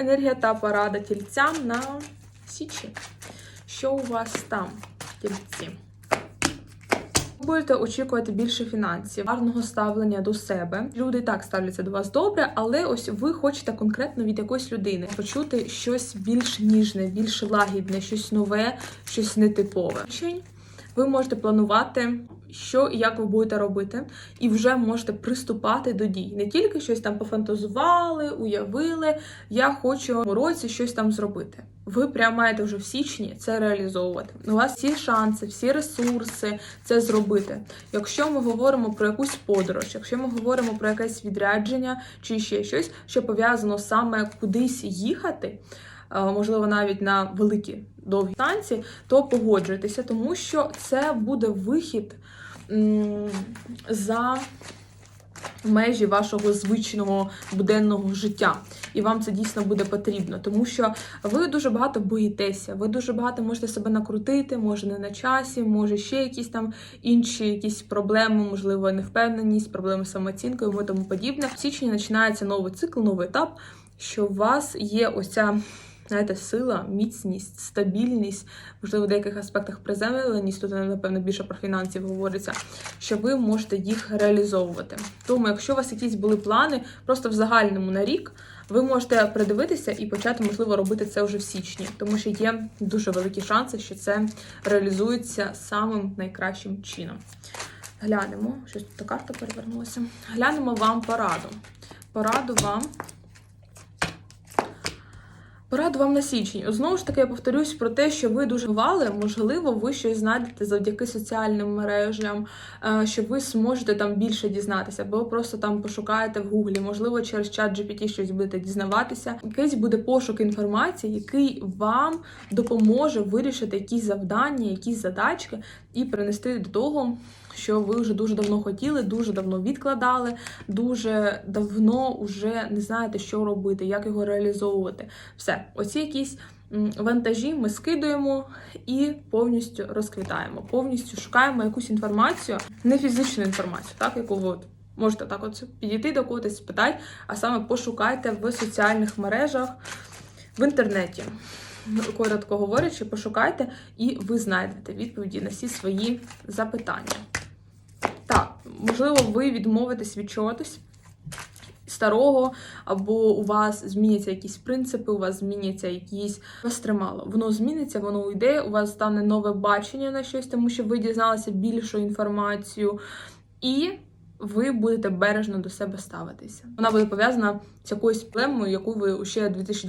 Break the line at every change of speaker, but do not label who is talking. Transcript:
енергія та порада тільцям на січі. Що у вас там, тільці? Будете очікувати більше фінансів, гарного ставлення до себе. Люди так ставляться до вас добре, але ось ви хочете конкретно від якоїсь людини почути щось більш ніжне, більш лагідне, щось нове, щось нетипове. Ви можете планувати, що і як ви будете робити, і вже можете приступати до дій. Не тільки щось там пофантазували, уявили. Я хочу в році щось там зробити. Ви прямо маєте вже в січні це реалізовувати. У вас всі шанси, всі ресурси це зробити. Якщо ми говоримо про якусь подорож, якщо ми говоримо про якесь відрядження чи ще щось, що пов'язано саме кудись їхати, можливо, навіть на великі довгі танці, то погоджуйтеся, тому що це буде вихід за межі вашого звичного буденного життя. І вам це дійсно буде потрібно, тому що ви дуже багато боїтеся, ви дуже багато можете себе накрутити, може не на часі, може ще якісь там інші якісь проблеми, можливо, невпевненість, проблеми з самооцінкою і тому подібне. В січні починається новий цикл, новий етап, що у вас є ось ця знаєте, сила, міцність, стабільність, можливо, в деяких аспектах приземленість, тут, напевно, більше про фінансів говориться, що ви можете їх реалізовувати. Тому, якщо у вас якісь були плани, просто в загальному на рік, ви можете придивитися і почати, можливо, робити це вже в січні, тому що є дуже великі шанси, що це реалізується самим найкращим чином. Глянемо, щось тут карта перевернулася. Глянемо вам пораду. Пораду вам Пораду вам на січень. Знову ж таки, я повторюсь про те, що ви дуже вали, можливо, ви щось знайдете завдяки соціальним мережам, е, що ви зможете там більше дізнатися, або просто там пошукаєте в гуглі, можливо, через чат GPT щось будете дізнаватися. Якийсь буде пошук інформації, який вам допоможе вирішити якісь завдання, якісь задачки і принести до того, що ви вже дуже давно хотіли, дуже давно відкладали, дуже давно вже не знаєте, що робити, як його реалізовувати. Все, оці якісь вантажі ми скидуємо і повністю розквітаємо, повністю шукаємо якусь інформацію, не фізичну інформацію, так яку ви от можете так от підійти до когось, спитати, а саме пошукайте в соціальних мережах, в інтернеті. Коротко говорячи, пошукайте, і ви знайдете відповіді на всі свої запитання. Можливо, ви відмовитесь від чогось старого, або у вас зміняться якісь принципи, у вас зміняться якісь вас тримало. Воно зміниться, воно уйде, у вас стане нове бачення на щось, тому що ви дізналися більшу інформацію, і ви будете бережно до себе ставитися. Вона буде пов'язана з якоюсь проблемою, яку ви ще 2020